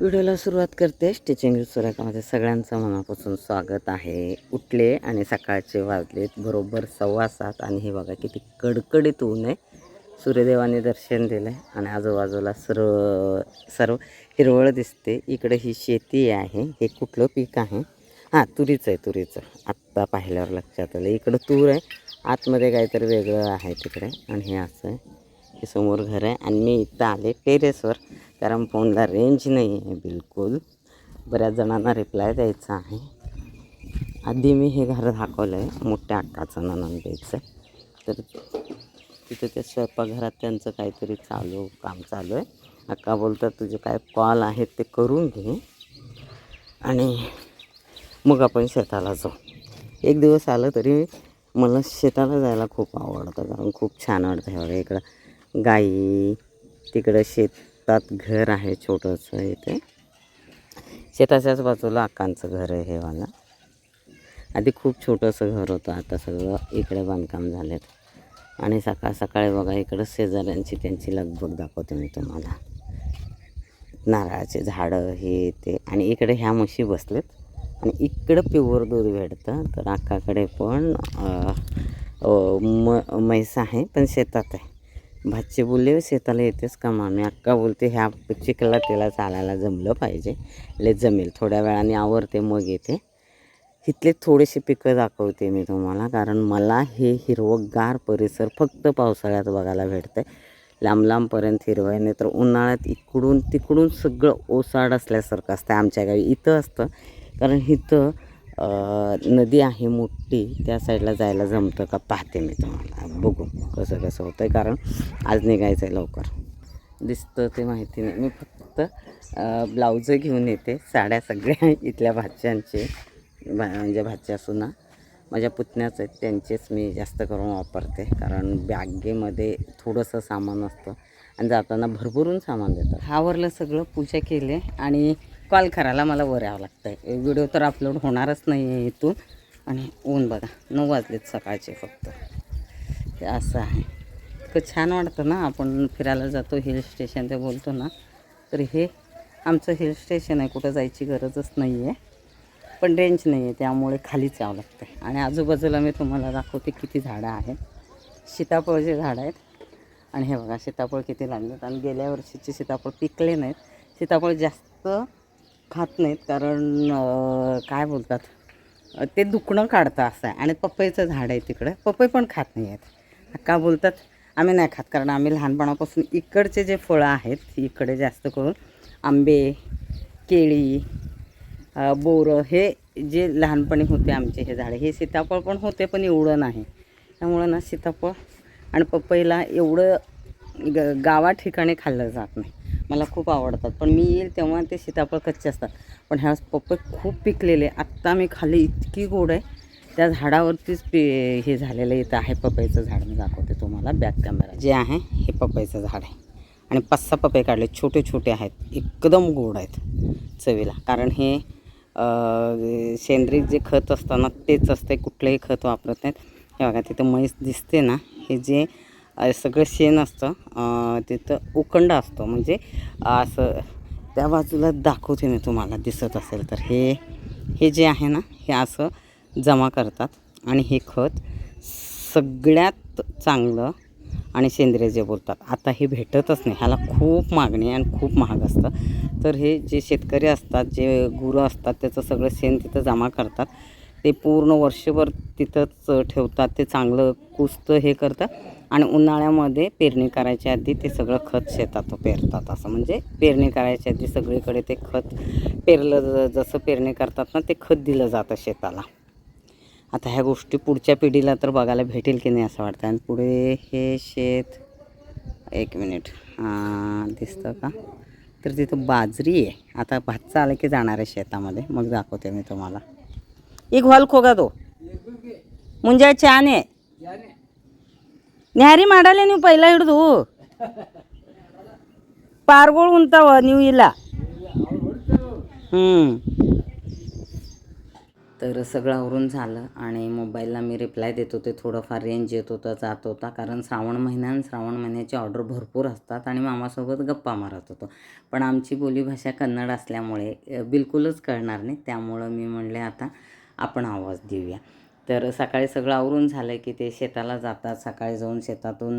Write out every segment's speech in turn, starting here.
व्हिडिओला सुरुवात करते. स्टिचिंग सुरेखामध्ये सगळ्यांचं मनापासून स्वागत आहे. उठले आणि सकाळचे वाजलेत. बरोबर सव्वा सात आणि हे बघा किती कडकडीत ऊन आहे. सूर्यदेवाने दर्शन दिलं आहे आणि आजूबाजूला सर्व सर्व हिरवळ दिसते. इकडे ही शेती आहे. हे कुठलं पीक आहे? हां तुरीचं आहे तुरीचं. आत्ता पाहिल्यावर लक्षात आलं. इकडं तूर आहे. आतमध्ये काहीतरी वेगळं आहे तिकडे. आणि हे असं आहे. हे समोर घर आहे आणि मी इथं आले टेरेसवर. कारण फोनला रेंज नाही आहे बिलकुल. बऱ्याच जणांना रिप्लाय द्यायचा आहे. आधी मी हे घर दाखवलं आहे मोठ्या अक्काचं ननंदेचं तर तिथं त्या स्वयंपाकघरात त्यांचं काहीतरी चालू काम चालू आहे. अक्का बोलतात तुझे काय कॉल आहेत ते करून घे. आणि मग आपण शेताला जाऊ. एक दिवस आलं तरी मला शेताला जायला खूप आवडतं. कारण खूप छान वाटतं हे बघा इकडं. गाई. तिकडं शेतात घर आहे छोटंसं इथे. शेताच्याच बाजूला अक्कांचं घर आहे हे वाला. आधी खूप छोटंसं घर होतं आता सगळं इकडे बांधकाम झालेत. आणि सकाळ सकाळी बघा इकडं शेजाऱ्यांची त्यांची लगबग दाखवते मी तुम्हाला. नारळाचे झाडं हे ते. आणि इकडे ह्या म्हशी बसलेत. आणि इकडं प्युअर दूध भेटतं तर अक्काकडे पण म म्हैस आहे पण शेतात आहे. भाची बोलले शेताला येतेच का मामी अक्का बोलते ह्या चिखला तिला चालायला जमलं पाहिजे. ले जमेल. थोड्या वेळाने आवरते मग येते. इथले थोडेसे पिकं दाखवते मी तुम्हाला कारण मला हे हिरवंगार परिसर फक्त पावसाळ्यात बघायला भेटतं लांब लांबपर्यंत हिरवं आहे नाही तर उन्हाळ्यात इकडून तिकडून सगळं ओसाड असल्यासारखं असतं आमच्या गावी. इथं असतं कारण इथं नदी आहे मोठी त्या साईडला जायला जमतं का? पाहते मी तुम्हाला. बघू कसं कसं होतं आहे कारण आज निघायचं आहे लवकर. दिसतं ते माहिती नाही. मी फक्त ब्लाऊज घेऊन येते साड्या सगळ्या इथल्या भाच्यांचे भा म्हणजे भाच्या सुना. माझ्या पुतण्याच आहेत त्यांचेच मी जास्त करून वापरते कारण बॅगेमध्ये थोडंसं सामान असतं. आणि जाताना भरभरून सामान देतात. आवरलं सगळं पूजा केली आणि कॉल करायला मला वर यावं लागतं आहे व्हिडिओ तर अपलोड होणारच नाही आहे इथून. आणि ऊन बघा नऊ वाजलेत सकाळचे फक्त. ते असं आहे. इतकं छान वाटतं ना आपण फिरायला जातो हिल स्टेशन ते बोलतो ना तर हे आमचं हिल स्टेशन आहे कुठं जायची गरजच नाही आहे पण रेंज नाही आहे त्यामुळे खालीच यावं लागतं आहे आणि आजूबाजूला मी तुम्हाला दाखवते किती झाडं आहेत. सीताफळचे झाडं आहेत. आणि हे बघा सीताफळ किती लागलेत. आणि गेल्या वर्षीचे सीताफळ पिकले नाहीत. सीताफळ जास्त खात नाहीत कारण काय बोलतात ते दुखणं काढतं असं आहे. आणि पपईचं झाड आहे तिकडं. पपई पण खात नाही आहेत. का बोलतात आम्ही नाही खात कारण आम्ही लहानपणापासून इकडचे जे फळं आहेत इकडे जास्त करून आंबे केळी बोरं हे जे लहानपणी होते आमचे हे झाडे. हे सीताफळ पण होते पण एवढं नाही. त्यामुळं ना सीताफळ आणि पपईला एवढं ग गावा ठिकाणी खाल्लं जात नाही. मला खूप आवडतात. पण मी येईल तेव्हा ते सीताफळ कच्चे असतात. पण ह्या पपई खूप पिकलेले. आत्ता मी खाली इतकी गोड आहे. त्या झाडावरतीच पे हे झालेलं इथं आहे पपईचं झाड. मी दाखवते तुम्हाला बॅक कॅमेरा. जे आहे हे पपईचं झाड आहे. आणि पाच सहा पपई काढले. छोटे छोटे आहेत. एकदम गोड आहेत चवीला. कारण हे सेंद्रिय जे खत असतं ना तेच असते कुठलंही खत वापरत नाहीत. हे बघा तिथं म्हैस दिसते ना. हे जे सगळं शेण असतं. तिथं उकंड असतो. म्हणजे असं त्या बाजूला दाखवते मी तुम्हाला. दिसत असेल तर. हे हे जे आहे ना हे असं जमा करतात. आणि हे खत सगळ्यात चांगलं आणि सेंद्रिय जे बोलतात. आता हे भेटतच नाही. ह्याला खूप मागणी आहे आणि खूप महाग असतं. तर हे जे शेतकरी असतात जे गुरं असतात त्याचं सगळं शेण तिथं जमा करतात. ते पूर्ण वर्षभर तिथंच ठेवतात. ते चांगलं कुसतं हे करतात. आणि उन्हाळ्यामध्ये पेरणी करायच्या आधी ते सगळं खत शेतात पेरतात. असं म्हणजे पेरणी करायच्या आधी सगळीकडे ते खत पेरलं जसं पेरणी करतात ना ते खत दिलं जातं शेताला. आता ह्या गोष्टी पुढच्या पिढीला तर बघायला भेटेल की नाही असं वाटतं. आणि पुढे हे शेत एक मिनिट. हां दिसतं का? तर तिथं बाजरी आहे. आता भात आलं की जाणार आहे शेतामध्ये. मग दाखवते मी तुम्हाला. एक व्हाल खोगा तो मुंजा छान आहे ನ್ಯಾರಿ ಮಾಡಲ್ಲ ನೀವು ಪೈಲ ಹಿಡ್ದು ಪಾರ್ಗಳು ಉಂತಾವ ನೀವು ಇಲ್ಲ ಹ್ಞೂ तर सगळं आवरून झालं आणि मोबाईलला मी रिप्लाय देत होते थोडंफार रेंज येत होता जात होता कारण श्रावण महिना आणि श्रावण महिन्याची ऑर्डर भरपूर असतात आणि मामासोबत गप्पा मारत होतो पण आमची बोलीभाषा कन्नड असल्यामुळे अ, बिलकुलच कळणार नाही त्यामुळं मी म्हणले आता आपण आवाज देऊया तर सकाळी सगळं आवरून झालं की ते शेताला जातात. सकाळी जाऊन शेतातून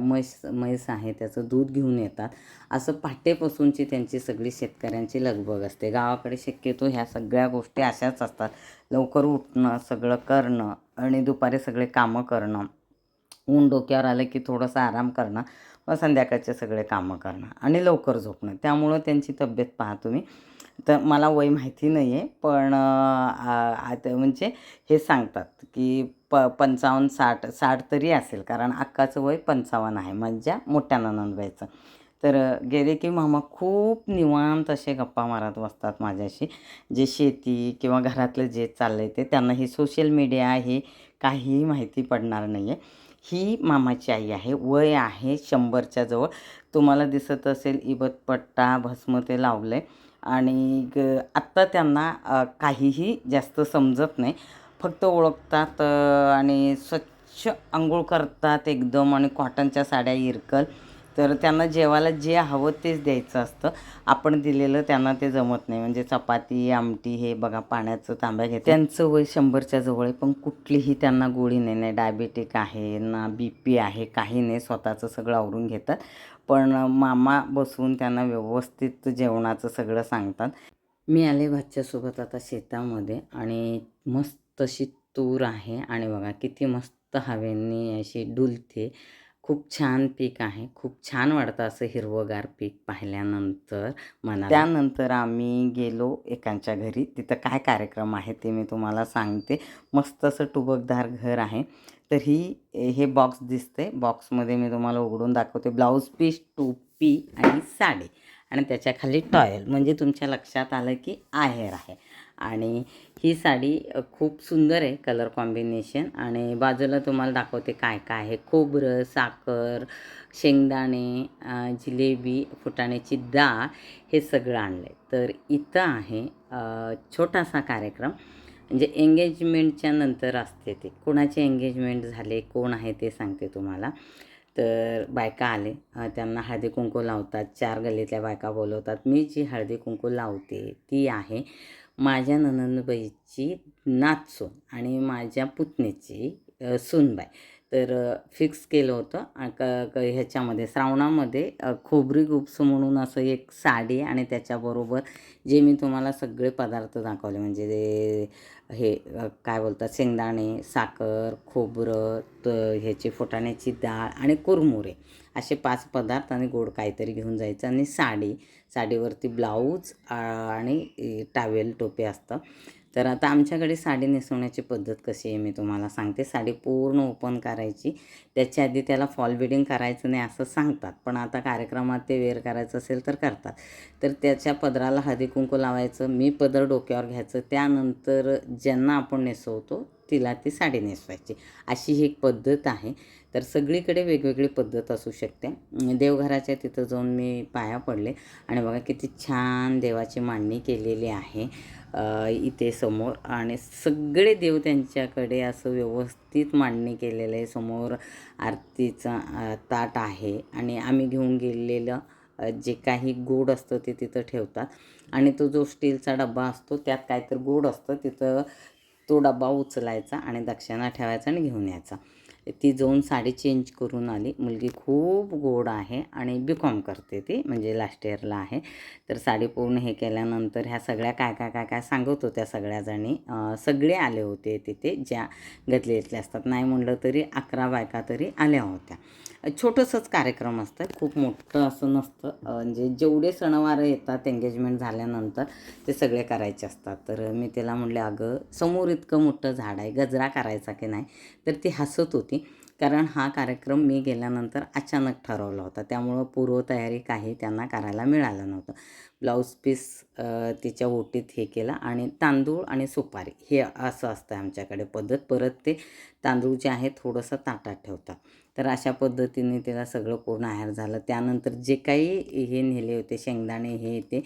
म्हैस म्हैस आहे त्याचं दूध घेऊन येतात. असं पहाटेपासूनची त्यांची सगळी शेतकऱ्यांची लगबग असते. गावाकडे शक्यतो ह्या सगळ्या गोष्टी अशाच असतात. लवकर उठणं सगळं करणं आणि दुपारी सगळे कामं करणं. ऊन डोक्यावर आलं की थोडंसं आराम करणं मग संध्याकाळचे सगळे कामं करणं आणि लवकर झोपणं. त्यामुळं त्यांची तब्येत पहा तुम्ही. तर मला वय माहिती नाही आहे पण आता म्हणजे हे सांगतात की प पंचावन्न साठ साठ तरी असेल कारण अक्काचं वय पंचावन्न आहे माझ्या मोठ्या ननंदबाईचं तर गेले की मामा खूप निवांत असे गप्पा मारत बसतात माझ्याशी. जे शेती किंवा घरातलं जे चाललं आहे ते त्यांना हे सोशल मीडिया हे काहीही माहिती पडणार नाही आहे ही मामाची आई आहे. वय आहे शंभरच्या जवळ. तुम्हाला दिसत असेल इबतपट्टा भस्म ते लावलं आहे आणि ग आत्ता त्यांना काहीही जास्त समजत नाही. फक्त ओळखतात आणि स्वच्छ आंघोळ करतात एकदम. आणि कॉटनच्या साड्या इरकल. तर त्यांना जेवायला जे हवं तेच द्यायचं असतं. आपण दिलेलं त्यांना ते जमत नाही. म्हणजे चपाती आमटी हे बघा पाण्याचं तांब्या घेते त्यांचं वय शंभरच्या जवळ आहे पण कुठलीही त्यांना गोळी नाही नाही. डायबेटिक आहे ना बी पी आहे काही नाही. स्वतःचं सगळं आवरून घेतात. पण मामा बसवून त्यांना व्यवस्थित जेवणाचं सगळं सांगतात. मी आले भाच्यासोबत आता शेतामध्ये आणि मस्त अशी तूर आहे. आणि बघा किती मस्त हवेंनी अशी डुलते. खूप छान पीक आहे. खूप छान वाटतं असं हिरवंगार पीक पाहिल्यानंतर मला त्यानंतर आम्ही गेलो एकांच्या घरी. तिथं काय कार्यक्रम आहे ते मी तुम्हाला सांगते. मस्त असं टुबकदार घर आहे. तर ही हे बॉक्स दिसते बॉक्समध्ये मी तुम्हाला उघडून दाखवते. ब्लाऊज पीस टोपी आणि साडी. आणि त्याच्याखाली टॉयल म्हणजे तुमच्या लक्षात आलं की आहेर आहे. आणि ही साडी खूप सुंदर आहे कलर कॉम्बिनेशन आणि बाजूला तुम्हाला दाखवते काय काय आहे. खोबरं साखर शेंगदाणे जिलेबी फुटाण्याची डाळ हे सगळं आणलं आहे तर इथं आहे छोटासा कार्यक्रम. म्हणजे एंगेजमेंटच्या नंतर असते ते. कोणाचे एंगेजमेंट झाले कोण आहे ते सांगते तुम्हाला. तर बायका आले. त्यांना हळदी कुंकू लावतात. चार गल्लीतल्या बायका बोलवतात. मी जी हळदी कुंकू लावते ती आहे. माझ्या ननंदबाईची नातसून आणि माझ्या पुतणीची सूनबाई. तर फिक्स केलं होतं. क क ह्याच्यामध्ये श्रावणामध्ये खोबरी गुप्स म्हणून असं एक साडी आणि त्याच्याबरोबर जे मी तुम्हाला सगळे पदार्थ दाखवले म्हणजे ते हे काय बोलतात शेंगदाणे साखर खोबरं त ह्याची फुटाण्याची डाळ आणि कुरमुरे असे पाच पदार्थ आणि गोड काहीतरी घेऊन जायचं आणि साडी साडीवरती ब्लाऊज आणि टावेल टोपी असतं. तर आता आमच्याकडे साडी नेसवण्याची पद्धत कशी आहे मी तुम्हाला सांगते. साडी पूर्ण ओपन करायची. त्याच्या आधी त्याला फॉल बिडिंग करायचं नाही असं सांगतात. पण आता कार्यक्रमात ते वेअर करायचं असेल तर करतात. तर त्याच्या पदराला हळदी कुंकू लावायचं मी पदर डोक्यावर घ्यायचं. त्यानंतर ज्यांना आपण नेसवतो तिला ती साडी नेसवायची. अशी ही एक पद्धत आहे. तर सगळीकडे वेगवेगळी पद्धत असू शकते. देवघराच्या तिथं जाऊन मी पाया पडले. आणि बघा किती छान देवाची मांडणी केलेली आहे. इथे समोर. आणि सगळे देव त्यांच्याकडे असं व्यवस्थित मांडणी केलेलं आहे. समोर आरतीचा ताट आहे. आणि आम्ही घेऊन गेलेलं जे काही गोड असतं ते तिथं ठेवतात. आणि तो जो स्टीलचा डब्बा असतो त्यात काहीतरी गोड असतं. तिथं तो डब्बा उचलायचा आणि दक्षिणा ठेवायचा आणि घेऊन यायचा. ती जाऊन साडी चेंज करून आली. मुलगी खूप गोड आहे आणि बी कॉम करते ती म्हणजे लास्ट इयरला आहे. तर साडी पूर्ण हे केल्यानंतर ह्या सगळ्या काय काय काय काय सांगत होत्या सगळ्याजणी सगळे आले होते तिथे ज्या गतलेतल्या असतात. नाही म्हणलं तरी अकरा बायका तरी आल्या होत्या. छोटंसंच कार्यक्रम असतं खूप मोठं असं नसतं. म्हणजे जेवढे सणवार येतात एंगेजमेंट झाल्यानंतर ते सगळे करायचे असतात. तर मी तिला म्हणले अगं समोर इतकं मोठं झाड आहे गजरा करायचा की नाही? तर ती हसत होती. कारण हा कार्यक्रम मी गेल्यानंतर अचानक ठरवला होता. त्यामुळं पूर्वतयारी काही त्यांना करायला मिळालं नव्हतं. ब्लाऊज पीस तिच्या ओटीत हे केलं आणि तांदूळ आणि सुपारी हे असं असतं आमच्याकडे पद्धत. परत ते तांदूळ जे आहे थोडंसं ताटात ठेवतात. तर अशा पद्धतीने तिला सगळं पूर्ण आहार झालं. त्यानंतर जे काही हे नेले होते शेंगदाणे हे ते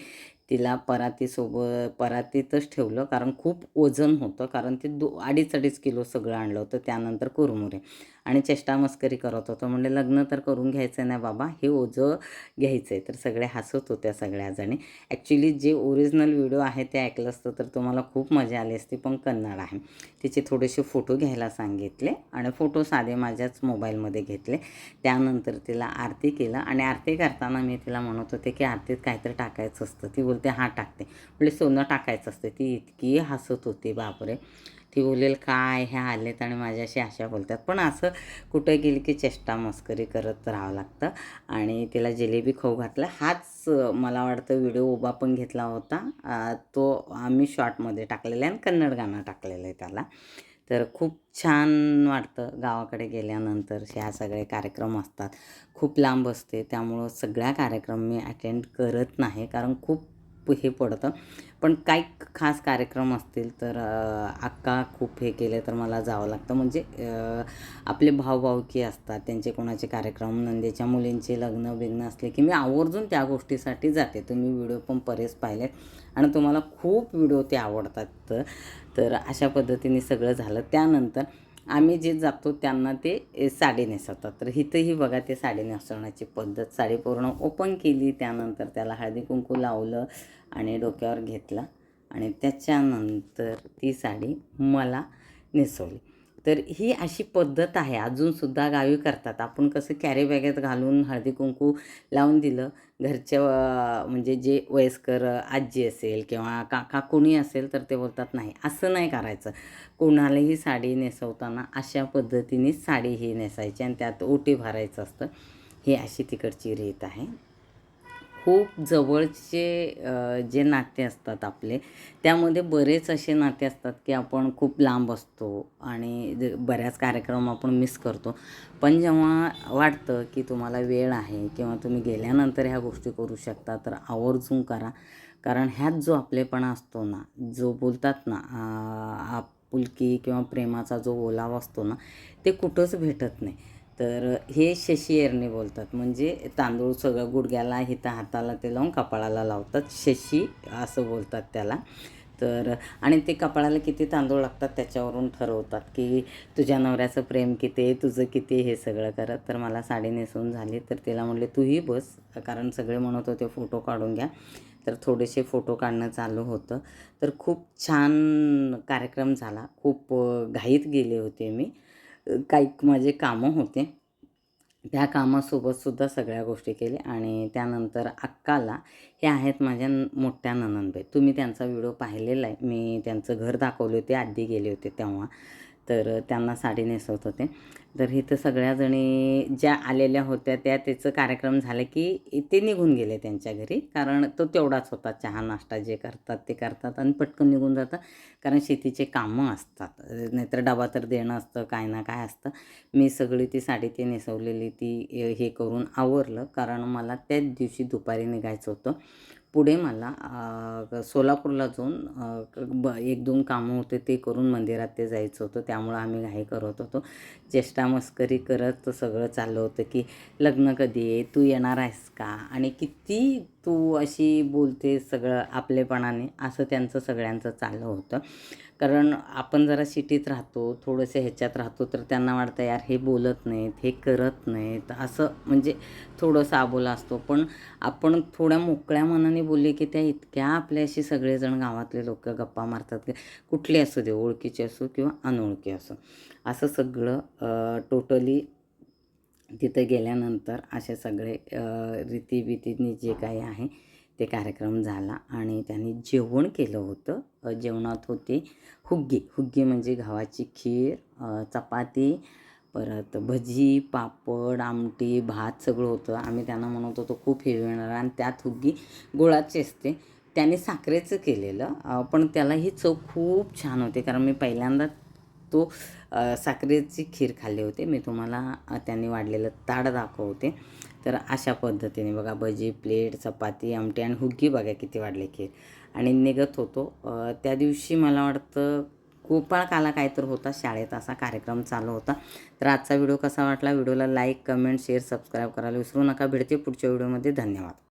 तिला परातीसोबत परातीतच ठेवलं कारण खूप वजन होतं. कारण ते दो अडीच अडीच किलो सगळं आणलं होतं. त्यानंतर कुरमुरे. आणि चेष्टा मस्करी करत होतो. म्हणजे लग्न तर करून घ्यायचं नाही बाबा हे ओझं घ्यायचं आहे तर सगळे हसत होत्या सगळ्याजणी ॲक्च्युली जे ओरिजिनल व्हिडिओ आहे ते ऐकलं असतं तर तुम्हाला खूप मजा आली असती पण कन्नड आहे. तिचे थोडेसे फोटो घ्यायला सांगितले आणि फोटो साधे माझ्याच मोबाईलमध्ये घेतले. त्यानंतर तिला आरती केलं आणि आरती करताना मी तिला म्हणत होते की आरतीत काहीतरी टाकायचं असतं. ती बोलते हा टाकते. म्हणजे सोनं टाकायचं असतं. ती इतकी हसत होती बापरे. ती बोलेल काय ह्या आलेत आणि माझ्याशी अशा बोलतात. पण असं कुठं गेली की चेष्टा मस्करी करत राहावं लागतं. आणि तिला जिलेबी खाऊ घातला. हाच मला वाटतं व्हिडिओ उभा पण घेतला होता. तो आम्ही शॉर्टमध्ये टाकलेला आहे आणि कन्नड गाणं टाकलेलं आहे त्याला. तर खूप छान वाटतं गावाकडे गेल्यानंतर ह्या सगळे कार्यक्रम असतात. खूप लांब असते. त्यामुळं सगळ्या कार्यक्रम मी अटेंड करत नाही. कारण खूप हे पडतं. पण काही खास कार्यक्रम असतील तर अक्का खूप हे केले तर मला जावं लागतं. म्हणजे आपले भावभावकी असतात. त्यांचे कोणाचे कार्यक्रम नंदेच्या मुलींचे लग्न बिग्न असले की मी आवर्जून त्या गोष्टीसाठी जाते. तुम्ही व्हिडिओ पण बरेच पाहिलेत आणि तुम्हाला खूप व्हिडिओ ते आवडतात. तर तर अशा पद्धतीने सगळं झालं. त्यानंतर आम्ही जे जातो त्यांना ते साडी नेसवतात. तर इथंही बघा ते साडी नेसवण्याची पद्धत साडी पूर्ण ओपन केली त्यानंतर त्याला हळदी कुंकू लावलं आणि डोक्यावर घेतला आणि त्याच्यानंतर ती साडी मला नेसवली. तर ही अशी पद्धत आहे. अजूनसुद्धा गावी करतात. आपण कसं कॅरी बॅगेत घालून हळदी कुंकू लावून दिलं. घरच्या म्हणजे जे वयस्कर आजी असेल किंवा काका कोणी असेल तर ते बोलतात नाही असं नाही करायचं. कोणालाही साडी नेसवताना अशा पद्धतीने साडी ही नेसायची आणि त्यात ओटी भरायचं असतं. ही अशी तिकडची रीत आहे. खूप जवळचे जे नाते असतात आपले त्यामध्ये बरेच असे नाते असतात की आपण खूप लांब असतो आणि ज- बऱ्याच कार्यक्रम आपण मिस करतो. पण जेव्हा वाटतं की तुम्हाला वेळ आहे किंवा तुम्ही गेल्यानंतर ह्या गोष्टी करू शकता तर आवर्जून करा. कारण ह्यात जो आपलेपणा असतो ना जो बोलतात ना आपुलकी किंवा प्रेमाचा जो ओलावा असतो ना ते कुठंच भेटत नाही. तर हे शशी एरणे बोलतात. म्हणजे तांदूळ सगळं गुडघ्याला हिता हाताला ते लावून कपाळाला लावतात. शशी असं बोलतात त्याला. तर आणि ते कपाळाला किती तांदूळ लागतात त्याच्यावरून ठरवतात की तुझ्या नवऱ्याचं प्रेम किती आहे तुझं किती हे सगळं करत. तर मला साडी नेसून झाली. तर तिला म्हणले तूही बस. कारण सगळे म्हणत होते फोटो काढून घ्या. तर थोडेसे फोटो काढणं चालू होतं. तर खूप छान कार्यक्रम झाला. खूप घाईत गेले होते मी. काही माझे कामं होते. त्या कामासोबतसुद्धा सगळ्या गोष्टी केल्या आणि त्यानंतर अक्काला हे आहेत माझ्या मोठ्या ननंदबाई तुम्ही त्यांचा व्हिडिओ पाहिलेला आहे. मी त्यांचं घर दाखवले होते आधी गेले होते तेव्हा. तर त्यांना साडी नेसवत होते. तर इथं सगळ्याजणी ज्या आलेल्या होत्या त्या त्याचं कार्यक्रम झालं की ते निघून गेले त्यांच्या घरी. कारण तो तेवढाच होता. चहा नाश्ता जे करतात ते करतात आणि पटकन निघून जातात. कारण शेतीचे कामं असतात. नाहीतर डबा तर देणं असतं काय ना काय असतं. मी सगळी ती साडी ती नेसवलेली ती हे करून आवरलं. कारण मला त्याच दिवशी दुपारी निघायचं होतं. पुढे मला सोलापूरला जाऊन ब एक दोन कामं होते ते करून मंदिरात ते जायचं होतं. त्यामुळं आम्ही घाई करत होतो. चेष्टा मस्करी करत सगळं चाललं होतं की लग्न कधी आहे? तू येणार आहेस का? आणि किती तू अशी बोलते सगळं आपलेपणाने असं त्यांचं सगळ्यांचं चाललं होतं. कारण आपण जरा सिटीत राहतो थोडंसं ह्याच्यात राहतो तर त्यांना वाटतं यार हे बोलत नाहीत हे करत नाहीत. असं म्हणजे थोडंसं आबोला असतो. पण आपण थोड्या मोकळ्या मनाने बोलले की त्या इतक्या आपल्याशी सगळेजण गावातले लोक गप्पा मारतात कुठले असू दे ओळखीचे असो किंवा अनोळखी असो. असं सगळं टोटली तिथं गेल्यानंतर असे सगळे अ, जे काही आहे ते कार्यक्रम झाला आणि त्यांनी जेवण केलं होतं. जेवणात होते हुग्गी. हुग्गी म्हणजे गव्हाची खीर चपाती परत भजी पापड आमटी भात सगळं होतं. आम्ही त्यांना म्हणत होतो खूप हेवी येणार आणि त्यात हुग्गी गुळाची असते त्याने साखरेचं केलेलं पण त्याला ही चव खूप छान होते. कारण मी पहिल्यांदा तो साखरेची खीर खाल्ली होते. मी तुम्हाला त्याने त्यांनी वाढलेलं ताड दाखवते. तर अशा पद्धतीने बघा भजी प्लेट चपाती आमटी आणि हुग्गी बघा किती वाढले खीर. आणि निघत होतो. त्या दिवशी मला वाटतं गोपाळकाला तर होता. शाळेत असा कार्यक्रम चालू होता. तर आजचा व्हिडिओ कसा वाटला? व्हिडिओला लाईक कमेंट शेअर सबस्क्राईब करायला विसरू नका. भेटते पुढच्या व्हिडिओमध्ये. धन्यवाद.